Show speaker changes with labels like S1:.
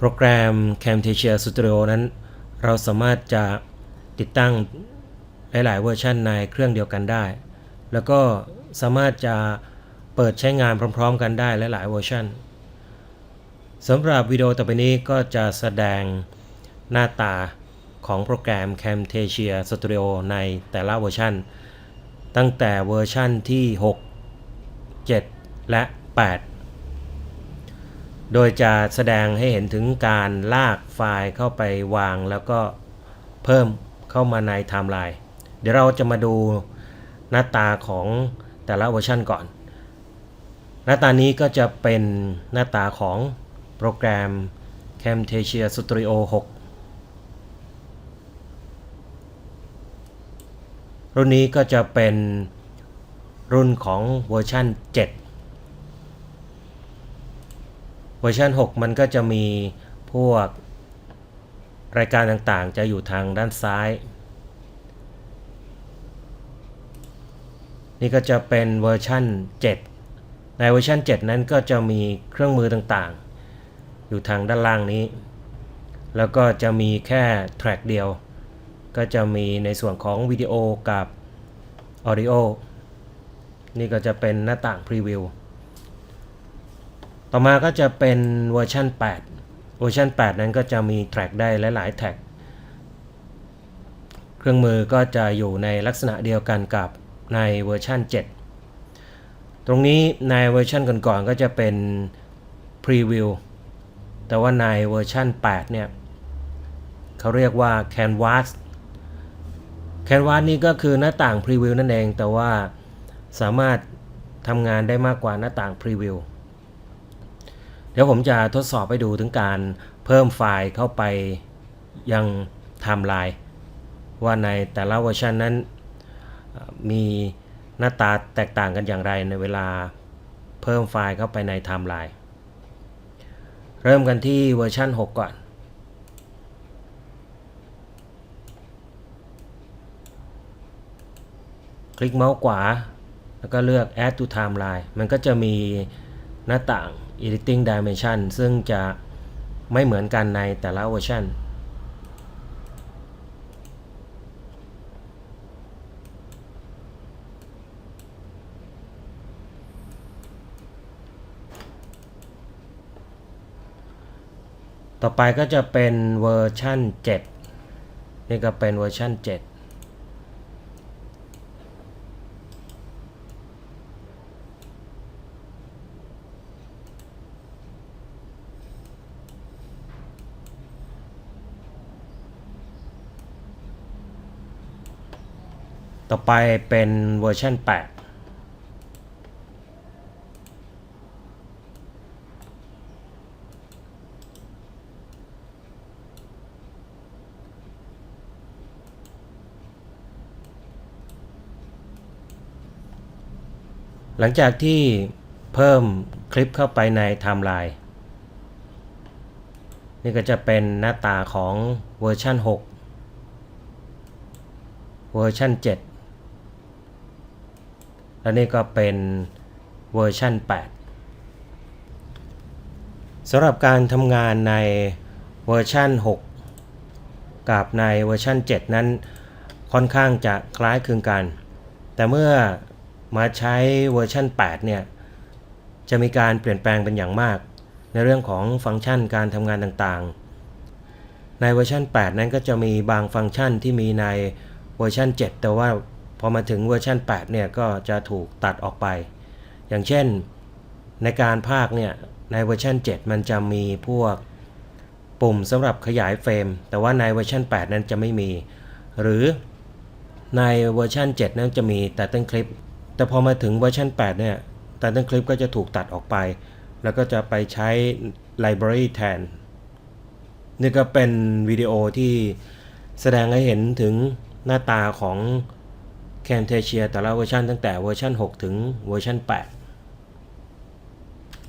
S1: โปรแกรม Camtasia Studio นั้น เราสามารถจะติดตั้งหลาย ๆ เวอร์ชันในเครื่องเดียวกันได้ แล้วก็สามารถจะเปิดใช้งานพร้อม ๆ กันได้หลาย ๆ เวอร์ชันสำหรับวิดีโอต่อไปนี้ก็จะแสดงหน้าตาของโปรแกรม Camtasia Studio ในแต่ละเวอร์ชันตั้งแต่เวอร์ชันที่ 6 7 และ 8 โดยจะแสดงให้เห็นถึงการลากไฟล์เข้าไปวางแล้วก็เพิ่มเข้ามาในไทม์ไลน์ เดี๋ยวเราจะมาดูหน้าตาของแต่ละเวอร์ชันก่อน หน้าตานี้ก็จะเป็นหน้าตาของโปรแกรม Camtasia Studio 6 รุ่นนี้ก็จะเป็นรุ่นของเวอร์ชัน7 เวอร์ชัน6 มันก็จะมีพวกรายการต่างๆ จะอยู่ทางด้านซ้าย นี่ก็จะเป็นเวอร์ชัน7 ในเวอร์ชัน7 นั้นก็จะมีเครื่องมือต่างๆ อยู่ทางด้านล่างนี้ แล้วก็จะมีแค่แทร็กเดียว ก็จะมีในส่วนของวิดีโอกับออดิโอนี่ก็จะเป็นหน้าต่างพรีวิว ต่อมาก็จะเป็นเวอร์ชัน8 เวอร์ชัน8 นั้นก็จะมีแทร็กได้หลายๆแทร็ก เครื่องมือก็จะอยู่ในลักษณะเดียวกันกับในเวอร์ชัน7 ตรงนี้ในเวอร์ชันก่อนๆก็จะเป็นพรีวิว แต่ว่าในเวอร์ชัน8 เนี่ยเขาเรียกว่า Canvas Canvas นี่ก็คือหน้าต่างพรีวิวนั่นเอง แต่ว่าสามารถทำงานได้มากกว่าหน้าต่างพรีวิว ดี๋ยวผมจะทดสอบไปดูถึงการเพิ่มไฟล์เข้าไปยังไทม์ไลน์ว่าในแต่ละเวอร์ชันนั้นมีหน้าตาแตกต่างกันอย่างไรในเวลาเพิ่มไฟล์เข้าไปในไทม์ไลน์เริ่มกันที่เวอร์ชัน6 ก่อน คลิกเมาส์ขวา แล้วก็เลือก add to timeline มันก็จะมี หน้าต่าง editing dimension ซึ่งจะไม่เหมือนกันในแต่ละเวอร์ชันต่อไปก็จะเป็นเวอร์ชัน7 นี่ก็เป็นเวอร์ชัน7 ต่อไปเป็นเวอร์ชัน8หลังจากที่เพิ่มคลิปเข้าไปในไทม์ไลน์นี่ก็จะเป็นหน้าตาของเวอร์ชัน6 เวอร์ชัน7 และนี่ก็เป็นเวอร์ชัน8สำหรับการทำงานในเวอร์ชัน6 กับในเวอร์ชัน7 นั้นค่อนข้างจะคล้ายคลึงกัน แต่เมื่อมาใช้เวอร์ชัน8 เนี่ย จะมีการเปลี่ยนแปลงเป็นอย่างมาก ในเรื่องของฟังก์ชันการทำงานต่างๆ ในเวอร์ชัน8 นั้นก็จะมีบางฟังก์ชันที่มีในเวอร์ชัน7 แต่ว่า พอมาถึงเวอร์ชัน8เนี่ยก็จะถูกตัดออกไป อย่างเช่นในการภาคเนี่ยในเวอร์ชัน7 มันจะมีพวกปุ่มสำหรับขยายเฟรม แต่ว่าในเวอร์ชัน8 นั้นจะไม่มี หรือในเวอร์ชัน7 นั้นจะมีแต่ต้นคลิป แต่พอมาถึงเวอร์ชัน8 เนี่ยแต่ต้นคลิปก็จะถูกตัดออกไป แล้วก็จะไปใช้ library แทน นี่ก็เป็นวิดีโอที่แสดงให้เห็นถึงหน้าตาของ Camtasia แต่ละเวอร์ชันตั้งแต่เวอร์ชัน6 ถึงเวอร์ชัน8